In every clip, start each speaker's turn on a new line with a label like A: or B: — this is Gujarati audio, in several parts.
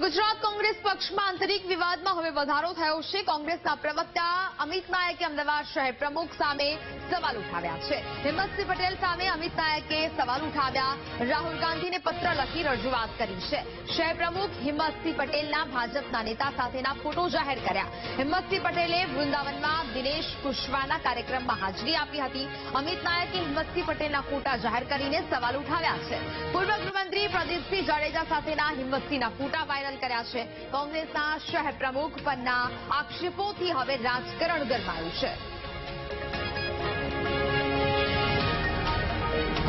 A: ગુજરાત કોંગ્રેસ પક્ષમાં આંતરિક વિવાદમાં હવે વધારો થયો છે. કોંગ્રેસના પ્રવક્તા અમિત નાયકે અમદાવાદ શહેર પ્રમુખ સામે સવાલ ઉઠાવ્યા છે. હિંમતસિંહ પટેલ સામે અમિત નાયકે સવાલ ઉઠાવ્યા. રાહુલ ગાંધીને પત્ર લખી રજૂઆત કરી છે. શહેર પ્રમુખ હિંમતસિંહ પટેલના ભાજપના નેતા સાથેના ફોટો જાહેર કર્યા. હિંમતસિંહ પટેલે વૃંદાવનમાં દિનેશ કુશવાના કાર્યક્રમમાં હાજરી આપી હતી. અમિત નાયકે હિંમતસિંહ પટેલના ફોટા જાહેર કરીને સવાલ ઉઠાવ્યા છે. પૂર્વ ગૃહમંત્રી પ્રદીપસિંહ જાડેજા સાથેના હિંમતસિંહના ફોટા વાયરલ કર્યા છે. કોંગ્રેસના શહેર પ્રમુખ પરના આક્ષેપોથી હવે રાજકારણ ગરમાયું છે.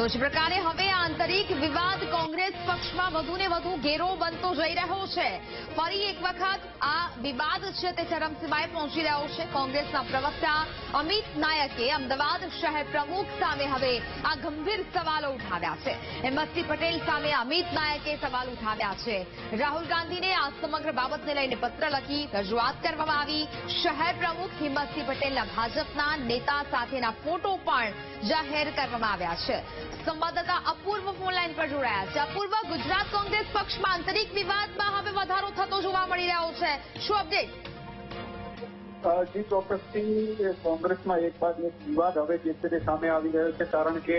A: તો જ પ્રકારે હવે આંતરિક વિવાદ કોંગ્રેસ પક્ષમાં વધુ ને વધુ ઘેરો બનતો જઈ રહ્યો છે. ફરી એક વખત આ વિવાદ છે તે ચરમસીમાએ પહોંચી રહ્યો છે. કોંગ્રેસના પ્રવક્તા અમિત નાયકે અમદાવાદ શહેર પ્રમુખ સામે હવે આ ગંભીર સવાલો ઉઠાવ્યા છે. હિંમતસિંહ પટેલ સામે અમિત નાયકે સવાલ ઉઠાવ્યા છે. રાહુલ ગાંધીને આ સમગ્ર બાબતને લઈને પત્ર લખી રજૂઆત કરવામાં આવી. શહેર પ્રમુખ હિંમતસિંહ પટેલના ભાજપના નેતા સાથેના ફોટો પણ જાહેર કરવામાં આવ્યા છે. સંવાદદાતા અપૂર્વ ફોનલાઈન પર જોડાયા છે. અપૂર્વ, ગુજરાત કોંગ્રેસ પક્ષમાં આંતરિક વિવાદમાં હવે વધારો થતો જોવા મળી રહ્યો છે. શું અપડેટ
B: જી, ચોક્કસથી કોંગ્રેસમાં એક બાદ એક વિવાદ હવે જે છે તે સામે આવી રહ્યો છે. કારણ કે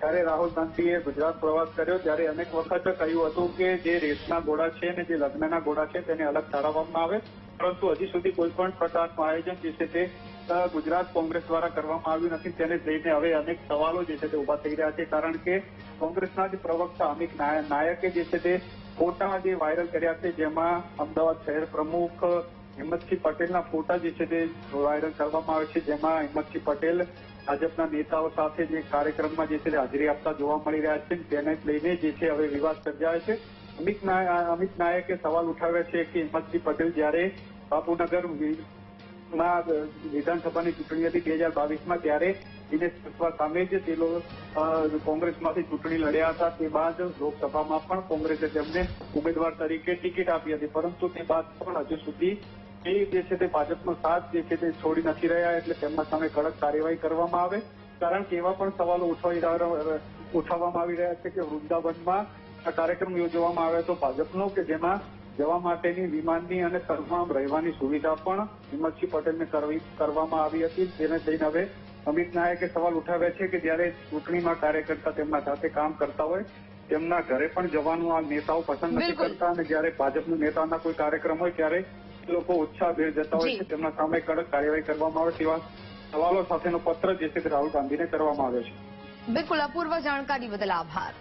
B: જ્યારે રાહુલ ગાંધીએ ગુજરાત પ્રવાસ કર્યો, ત્યારે અનેક વખત કહ્યું હતું કે જે રેસના ઘોડા છે અને જે લગ્નના ઘોડા છે તેને અલગ ઠારવવામાં આવે. પરંતુ હજી સુધી કોઈ પણ પ્રકારનું આયોજન જે છે તે ગુજરાત કોંગ્રેસ દ્વારા કરવામાં આવ્યું નથી, તેને લઈને હવે અનેક સવાલો જે છે તે ઊભા થઈ રહ્યા છે. કારણ કે કોંગ્રેસના જ પ્રવક્તા અમિત નાયકે જે છે તે ફોટા જે વાયરલ કર્યા છે, જેમાં અમદાવાદ શહેર પ્રમુખ હિંમતસિંહ પટેલના ફોટા જે છે તે વાયરલ કરવામાં આવે છે, જેમાં હિંમતસિંહ પટેલ ભાજપના નેતાઓ સાથે જે કાર્યક્રમમાં જે છે તે હાજરી આપતા જોવા મળી રહ્યા છે. તેને લઈને જે છે હવે વિવાદ સર્જાયો છે. અમિત નાય- અમિત નાયકે સવાલ ઉઠાવ્યા છે કે હિંમતસિંહ પટેલ જ્યારે બાપુનગર માં વિધાનસભાની ચૂંટણી હતી બે હજાર બાવીસમાં, ત્યારે દિનેશ કુશવા સામે જ તે કોંગ્રેસમાંથી ચૂંટણી લડ્યા હતા. તે બાદ લોકસભામાં પણ કોંગ્રેસે તેમને ઉમેદવાર તરીકે ટિકિટ આપી હતી. પરંતુ તે બાદ પણ હજુ સુધી એ જે છે તે ભાજપનો સાથ જે છે તે છોડી નથી રહ્યા એટલે તેમના સામે કડક કાર્યવાહી કરવામાં આવે. કારણ કે એવા પણ સવાલો ઉઠાવી ઉઠાવવામાં આવી રહ્યા છે કે વૃંદાવનમાં કાર્યક્રમ યોજવામાં આવ્યો હતો ભાજપનો કે જેમાં જવા માટેની વિમાનની અને તમામ રહેવાની સુવિધા પણ હિંમતસિંહ પટેલને કરવામાં આવી હતી જેને લઈને હવે અમિત નાયકે સવાલ ઉઠાવ્યા છે કે જ્યારે ચૂંટણીમાં કાર્યકર્તા તેમના સાથે કામ કરતા હોય તેમના ઘરે પણ જવાનું આ નેતાઓ પસંદ નથી કરતા અને જ્યારે ભાજપના નેતાના કોઈ કાર્યક્રમ હોય ત્યારે એ લોકો ઉત્સાહભેર જતા હોય છે. તેમના સામે કડક કાર્યવાહી કરવામાં આવે તેવા સવાલો સાથેનો પત્ર જે છે તે રાહુલ ગાંધીને કરવામાં આવ્યો છે.
A: બિલકુલ અપૂર્વ જાણકારી બદલ આભાર.